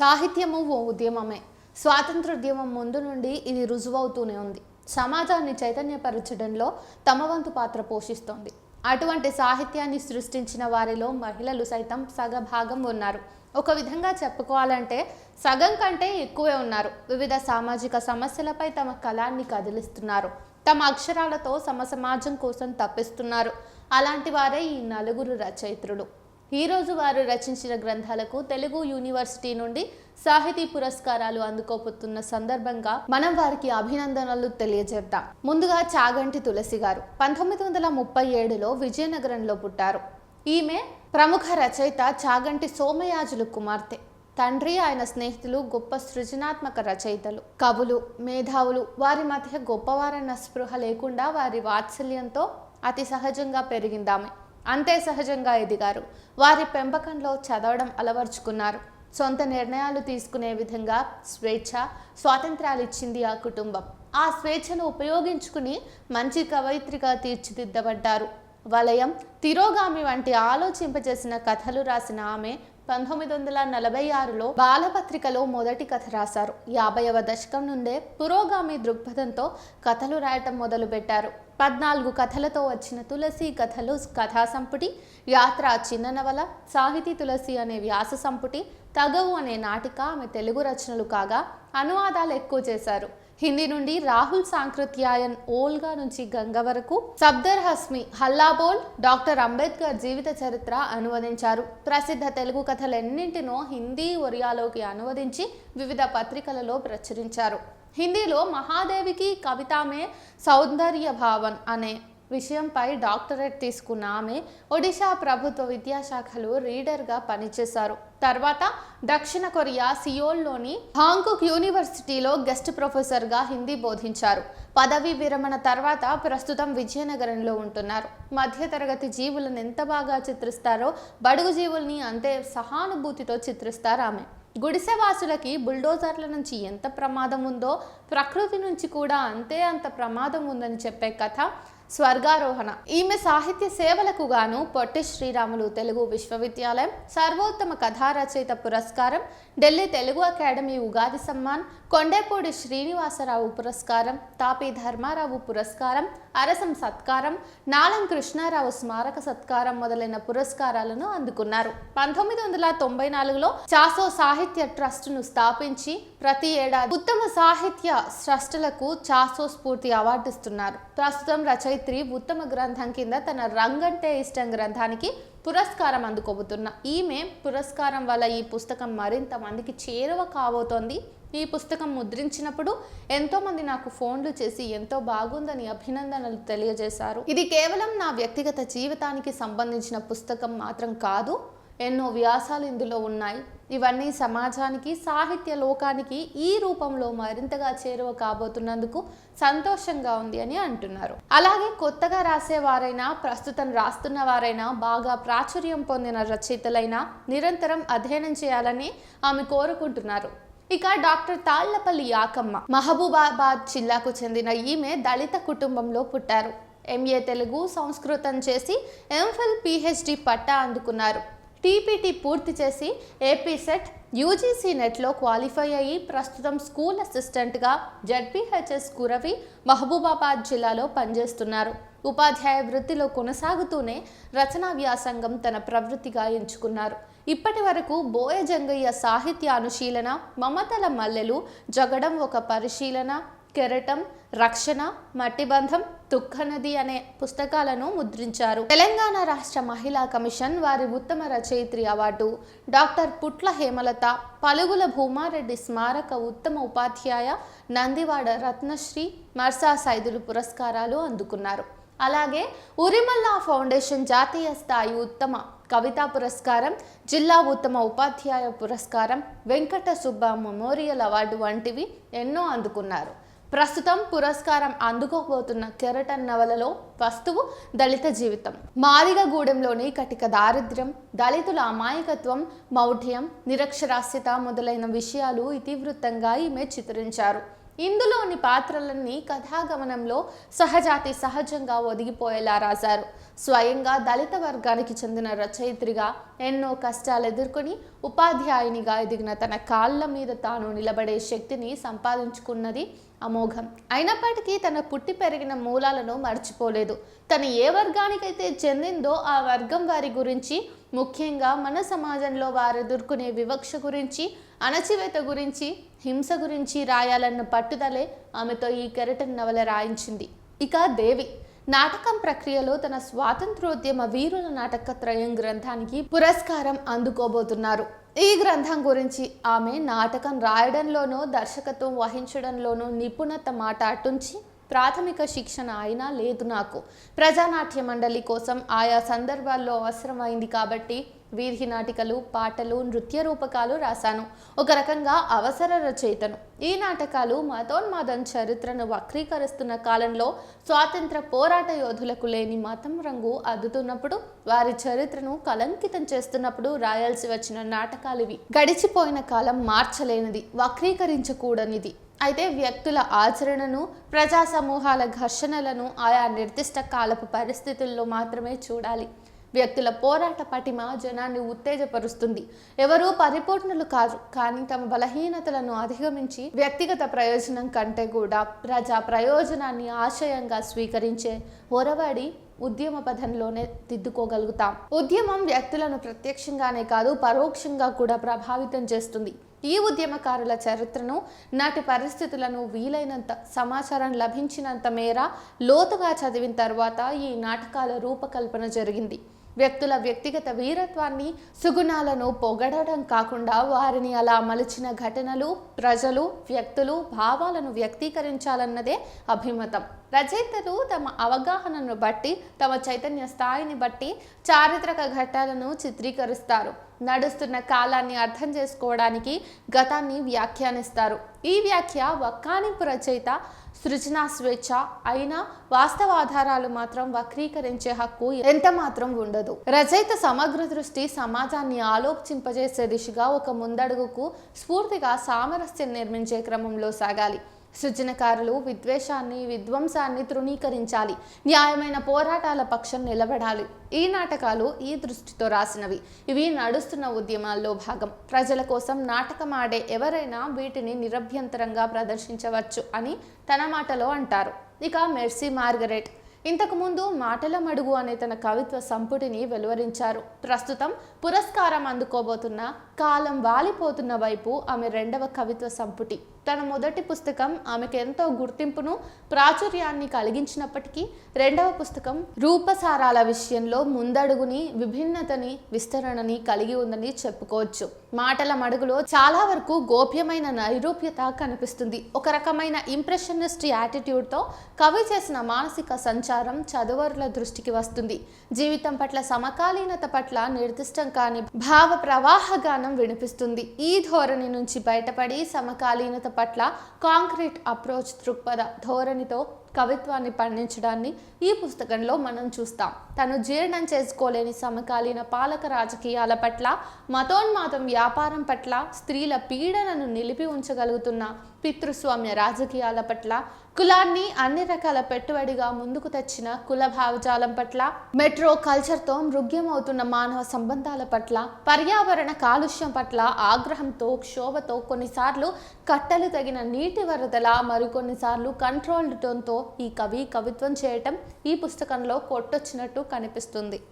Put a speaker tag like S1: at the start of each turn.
S1: సాహిత్యము ఓ ఉద్యమమే. స్వాతంత్రోద్యమం ముందు నుండి ఇది రుజువవుతూనే ఉంది. సమాజాన్ని చైతన్యపరచడంలో తమ వంతు పాత్ర పోషిస్తోంది. అటువంటి సాహిత్యాన్ని సృష్టించిన వారిలో మహిళలు సైతం సగభాగం ఉన్నారు. ఒక విధంగా చెప్పుకోవాలంటే సగం కంటే ఎక్కువే ఉన్నారు. వివిధ సామాజిక సమస్యలపై తమ కళాన్ని కదిలిస్తున్నారు. తమ అక్షరాలతో సమ సమాజం కోసం తప్పిస్తున్నారు. అలాంటి వారే ఈ నలుగురు రచయిత్రులు. ఈ రోజు వారు రచించిన గ్రంథాలకు తెలుగు యూనివర్సిటీ నుండి సాహితీ పురస్కారాలు అందుకోబోతున్న సందర్భంగా మనం వారికి అభినందనలు తెలియజేద్దాం. ముందుగా చాగంటి తులసి గారు పంతొమ్మిది వందల ముప్పై ఏడులో విజయనగరంలో పుట్టారు. ఈమె ప్రముఖ రచయిత చాగంటి సోమయాజులు కుమార్తె. తండ్రి ఆయన స్నేహితులు గొప్ప సృజనాత్మక రచయితలు. కవులు మేధావులు వారి మధ్య గొప్పవారన్న స్పృహ లేకుండా వారి వాత్సల్యంతో అతి సహజంగా పెరిగిందామె. అంతే సహజంగా ఎదిగారు. వారి పెంపకంలో చదవడం అలవర్చుకున్నారు. సొంత నిర్ణయాలు తీసుకునే విధంగా స్వేచ్ఛ స్వాతంత్రాలు ఇచ్చింది ఆ కుటుంబం. ఆ స్వేచ్ఛను ఉపయోగించుకుని మంచి కవయిత్రిగా తీర్చిదిద్దబడ్డారు. వలయం తిరోగామి వంటి ఆలోచింపజేసిన కథలు రాసిన ఆమె పంతొమ్మిది వందల నలభై ఆరులో బాలపత్రికలో మొదటి కథ రాశారు. యాభైవ దశకం నుండే పురోగామి దృక్పథంతో కథలు రాయటం మొదలుపెట్టారు. పద్నాలుగు కథలతో వచ్చిన తులసి కథలు కథా సంపుటి యాత్ర చిన్న నవల సాహితీ తులసి అనే వ్యాస సంపుటి తగవు అనే నాటిక ఆమె తెలుగు రచనలు కాగా అనువాదాలు ఎక్కువ చేశారు. హిందీ నుండి రాహుల్ సాంకృత్యాయన్ ఓల్గా నుంచి గంగ వరకు సబ్దర్ హస్మి హల్లాబోల్ డాక్టర్ అంబేద్కర్ జీవిత చరిత్ర అనువదించారు. ప్రసిద్ధ తెలుగు కథలన్నింటినో హిందీ ఒరియాలోకి అనువదించి వివిధ పత్రికలలో ప్రచురించారు. హిందీలో మహాదేవికి కవితామే సౌందర్య భావన్ అనే విషయంపై డాక్టరేట్ తీసుకున్న ఆమె ఒడిశా ప్రభుత్వ విద్యాశాఖలో రీడర్గా పనిచేశారు. తర్వాత దక్షిణ కొరియా సియోల్లోని హాంకుక్ యూనివర్సిటీలో గెస్ట్ ప్రొఫెసర్గా హిందీ బోధించారు. పదవీ విరమణ తర్వాత ప్రస్తుతం విజయనగరంలో ఉంటున్నారు. మధ్యతరగతి జీవులను ఎంత బాగా చిత్రిస్తారో బడుగు జీవుల్ని అంతే సహానుభూతితో చిత్రిస్తారు ఆమె. గుడిసెవాసులకి బుల్డోజర్ల నుంచి ఎంత ప్రమాదం ఉందో ప్రకృతి నుంచి కూడా అంతే అంత ప్రమాదం ఉందని చెప్పే కథ. స్వర్గారోహణ. ఈమె సాహిత్య సేవలకు గాను పొట్టి శ్రీరాములు తెలుగు విశ్వవిద్యాలయం సర్వోత్తమ కథా రచయిత పురస్కారం ఢిల్లీ తెలుగు అకాడమీ ఉగాది సమ్మాన్ కొండేపూడి శ్రీనివాసరావు పురస్కారం తాపి ధర్మారావు పురస్కారం అరసం సత్కారం నాళం కృష్ణారావు స్మారక సత్కారం మొదలైన పురస్కారాలను అందుకున్నారు. పంతొమ్మిది వందల తొంభై నాలుగులో చాసో సాహిత్య ట్రస్టును స్థాపించి ప్రతి ఏడాది ఉత్తమ సాహిత్య ట్రస్టులకు చాసో స్ఫూర్తి అవార్డు ఇస్తున్నారు. ప్రస్తుతం రచయిత్రి ఉత్తమ గ్రంథం కింద తన రంగంటే ఇష్టం గ్రంథానికి పురస్కారం అందుకోబోతున్న. ఈమె పురస్కారం వల్ల ఈ పుస్తకం మరింత మందికి చేరువ కాబోతోంది. ఈ పుస్తకం ముద్రించినప్పుడు ఎంతోమంది నాకు ఫోన్లు చేసి ఎంతో బాగుందని అభినందనలు తెలియజేశారు. ఇది కేవలం నా వ్యక్తిగత జీవితానికి సంబంధించిన పుస్తకం మాత్రం కాదు ఎన్నో వ్యాసాలు ఇందులో ఉన్నాయి. ఇవన్నీ సమాజానికి సాహిత్య లోకానికి ఈ రూపంలో మరింతగా చేరువ కాబోతున్నందుకు సంతోషంగా ఉంది అని అంటున్నారు. అలాగే కొత్తగా రాసేవారైనా ప్రస్తుతం రాస్తున్న వారైనా బాగా ప్రాచుర్యం పొందిన రచయితలైనా నిరంతరం అధ్యయనం చేయాలని ఆమె కోరుకుంటున్నారు. ఇక డాక్టర్ తాళ్ళపల్లి యాకమ్మ మహబూబాబాద్ జిల్లాకు చెందిన ఈమె దళిత కుటుంబంలో పుట్టారు. ఎంఏ తెలుగు సంస్కృతం చేసి ఎంఫిల్ పిహెచ్డి పట్టా అందుకున్నారు. టీపీటీ పూర్తి చేసి ఏపీ సెట్ యూజీసీ నెట్లో క్వాలిఫై అయ్యి ప్రస్తుతం స్కూల్ అసిస్టెంట్గా జడ్పీహెచ్ఎస్ కురవి మహబూబాబాద్ జిల్లాలో పనిచేస్తున్నారు. ఉపాధ్యాయ వృత్తిలో కొనసాగుతూనే రచనా వ్యాసంగం తన ప్రవృత్తిగా ఎంచుకున్నారు. ఇప్పటి వరకు బోయ జంగయ్య సాహిత్య అనుశీలన మమతల మల్లెలు జగడం ఒక పరిశీలన కెరటం రక్షణ మట్టిబంధం దుఃఖనది అనే పుస్తకాలను ముద్రించారు. తెలంగాణ రాష్ట్ర మహిళా కమిషన్ వారి ఉత్తమ రచయిత్రి అవార్డు డాక్టర్ పుట్ల హేమలత పలుగుల భూమారెడ్డి స్మారక ఉత్తమ ఉపాధ్యాయ నందివాడ రత్నశ్రీ మర్సా సైదులు పురస్కారాలు అందుకున్నారు. అలాగే ఉరిమల్లా ఫౌండేషన్ జాతీయ స్థాయి ఉత్తమ కవితా పురస్కారం జిల్లా ఉత్తమ ఉపాధ్యాయ పురస్కారం వెంకట సుబ్బ మెమోరియల్ అవార్డు వంటివి ఎన్నో అందుకున్నారు. ప్రస్తుతం పురస్కారం అందుకోబోతున్న కెరటన్ నవలలో వస్తువు దళిత జీవితం. మాదిగగూడెంలోని కటిక దారిద్ర్యం దళితుల అమాయకత్వం మౌఢ్యం నిరక్షరాస్యత మొదలైన విషయాలు ఇతివృత్తంగా ఈమె చిత్రించారు. ఇందులోని పాత్రలన్నీ కథాగమనంలో సహజాతి సహజంగా ఒదిగిపోయేలా రాశారు. స్వయంగా దళిత వర్గానికి చెందిన రచయిత్రిగా ఎన్నో కష్టాలు ఎదుర్కొని ఉపాధ్యాయునిగా ఎదిగిన తన కాళ్ళ మీద తాను నిలబడే శక్తిని సంపాదించుకున్నది అమోఘం. అయినప్పటికీ తన పుట్టి పెరిగిన మూలాలను మర్చిపోలేదు. తను ఏ వర్గానికైతే చెందిందో ఆ వర్గం వారి గురించి ముఖ్యంగా మన సమాజంలో వారు ఎదుర్కొనే వివక్ష గురించి అణచివేత గురించి హింస గురించి రాయాలన్న పట్టుదలే ఆమెతో ఈ కెరటన్ నవల రాయించింది. ఇక దేవి నాటకం ప్రక్రియలో తన స్వాతంత్రోద్యమ వీరుల నాటకత్రయం గ్రంథానికి పురస్కారం అందుకోబోతున్నారు. ఈ గ్రంథం గురించి ఆమె నాటకం రాయడంలోనూ దర్శకత్వం వహించడంలోనూ నిపుణత మాట అటుంచి ప్రాథమిక శిక్షణ అయినా లేదు నాకు. ప్రజానాట్య మండలి కోసం ఆయా సందర్భాల్లో అవసరమైంది కాబట్టి వీధి నాటికలు పాటలు నృత్య రూపకాలు రాశాను. ఒక రకంగా అవసర రచయితను. ఈ నాటకాలు మతోన్మాదం చరిత్రను వక్రీకరిస్తున్న కాలంలో స్వాతంత్ర పోరాట యోధులకు లేని మతం రంగు అద్దుతున్నప్పుడు వారి చరిత్రను కలంకితం చేస్తున్నప్పుడు రాయాల్సి వచ్చిన నాటకాలు ఇవి. గడిచిపోయిన కాలం మార్చలేనిది వక్రీకరించకూడనిది. అయితే వ్యక్తుల ఆచరణను ప్రజా సమూహాల ఘర్షణలను ఆయా నిర్దిష్ట కాలపు పరిస్థితుల్లో మాత్రమే చూడాలి. వ్యక్తుల పోరాట పటిమ జనాన్ని ఉత్తేజపరుస్తుంది. ఎవరూ పరిపూర్ణులు కాదు కానీ తమ బలహీనతలను అధిగమించి వ్యక్తిగత ప్రయోజనం కంటే కూడా ప్రజా ప్రయోజనాన్ని ఆశయంగా స్వీకరించే ఒరవడి ఉద్యమ పథంలోనే దిద్దుకోగలుగుతాం. ఉద్యమం వ్యక్తులను ప్రత్యక్షంగానే కాదు పరోక్షంగా కూడా ప్రభావితం చేస్తుంది. ఈ ఉద్యమకారుల చరిత్రను నాటి పరిస్థితులను వీలైనంత సమాచారం లభించినంత మేర లోతుగా చదివిన తర్వాత ఈ నాటకాల రూపకల్పన జరిగింది. వ్యక్తుల వ్యక్తిగత వీరత్వాన్ని సుగుణాలను పొగడడం కాకుండా వారిని అలా మలిచిన ఘటనలు ప్రజలు వ్యక్తులు భావాలను వ్యక్తీకరించాలన్నదే అభిమతం. రచయితలు తమ అవగాహనను బట్టి తమ చైతన్య స్థాయిని బట్టి చారిత్రక ఘట్టాలను చిత్రీకరిస్తారు. నడుస్తున్న కాలాన్ని అర్థం చేసుకోవడానికి గతాన్ని వ్యాఖ్యానిస్తారు. ఈ వ్యాఖ్య వక్కానింపు రచయిత సృజనా స్వేచ్ఛ అయినా వాస్తవ ఆధారాలు మాత్రం వక్రీకరించే హక్కు ఎంత మాత్రం ఉండదు. రచయిత సమగ్ర దృష్టి సమాజాన్ని ఆలోచింపజేసే దిశగా ఒక ముందడుగుకు స్ఫూర్తిగా సామరస్యం నిర్మించే క్రమంలో సాగాలి. సృజనకారులు విద్వేషాన్ని విధ్వంసాన్ని తృణీకరించాలి. న్యాయమైన పోరాటాల పక్షం నిలబడాలి. ఈ నాటకాలు ఈ దృష్టితో రాసినవి. ఇవి నడుస్తున్న ఉద్యమాల్లో భాగం. ప్రజల కోసం నాటకం ఆడే ఎవరైనా వీటిని నిరభ్యంతరంగా ప్రదర్శించవచ్చు అని తన మాటలో అంటారు. ఇక మెర్సీ మార్గరెట్. ఇంతకుముందు మాటల మడుగు అనే తన కవిత్వ సంపుటిని వెలువరించారు. ప్రస్తుతం పురస్కారం అందుకోబోతున్న కాలం వాలిపోతున్న వైపు ఆమె రెండవ కవిత్వ సంపుటి. తన మొదటి పుస్తకం ఆమెకు ఎంతో గుర్తింపును ప్రాచుర్యాన్ని కలిగించినప్పటికీ రెండవ పుస్తకం రూపసారాల విషయంలో ముందడుగుని విభిన్నతని విస్తరణని కలిగి ఉందని చెప్పుకోవచ్చు. మాటల మడుగులో చాలా వరకు గోప్యమైన నైరూప్యత కనిపిస్తుంది. ఒక రకమైన ఇంప్రెషనిస్ట్ యాటిట్యూడ్తో కవి చేసిన మానసిక సంచారం చదువరుల దృష్టికి వస్తుంది. జీవితం పట్ల సమకాలీనత పట్ల నిర్దిష్టం కాని భావ ప్రవాహ గానం వినిపిస్తుంది. ఈ ధోరణి నుంచి బయటపడి సమకాలీనత పట్ల కాంక్రీట్ అప్రోచ్ దృక్పథ ధోరణితో కవిత్వాన్ని పండించడాన్ని ఈ పుస్తకంలో మనం చూస్తాం. తను జీర్ణం చేసుకోలేని సమకాలీన పాలక రాజకీయాల పట్ల మతోన్మాదం వ్యాపారం పట్ల స్త్రీల పీడనను నిలిపి ఉంచగలుగుతున్న పితృస్వామ్య రాజకీయాల పట్ల కులాన్ని అన్ని రకాల పెట్టుబడిగా ముందుకు తెచ్చిన కుల భావజాలం పట్ల మెట్రో కల్చర్తో మృగ్యమవుతున్న మానవ సంబంధాల పట్ల పర్యావరణ కాలుష్యం పట్ల ఆగ్రహంతో క్షోభతో కొన్నిసార్లు కట్టలు తగిన నీటి వరదల మరికొన్నిసార్లు కంట్రోల్డ్ టోన్తో ఈ కవి కవిత్వం చేయటం ఈ పుస్తకంలో కొట్టొచ్చినట్టు కనిపిస్తుంది.